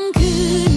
ำคืน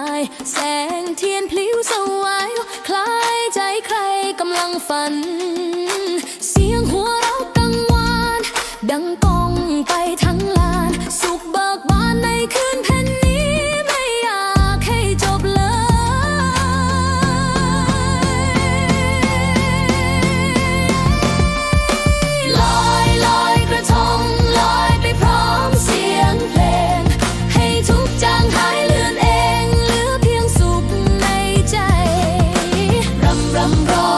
าย แสงเทียนพลิ้วสวายคล้ายใจใครกำลังฝัน เสียงหัวเราะกังวาน ดังก่อ wrong.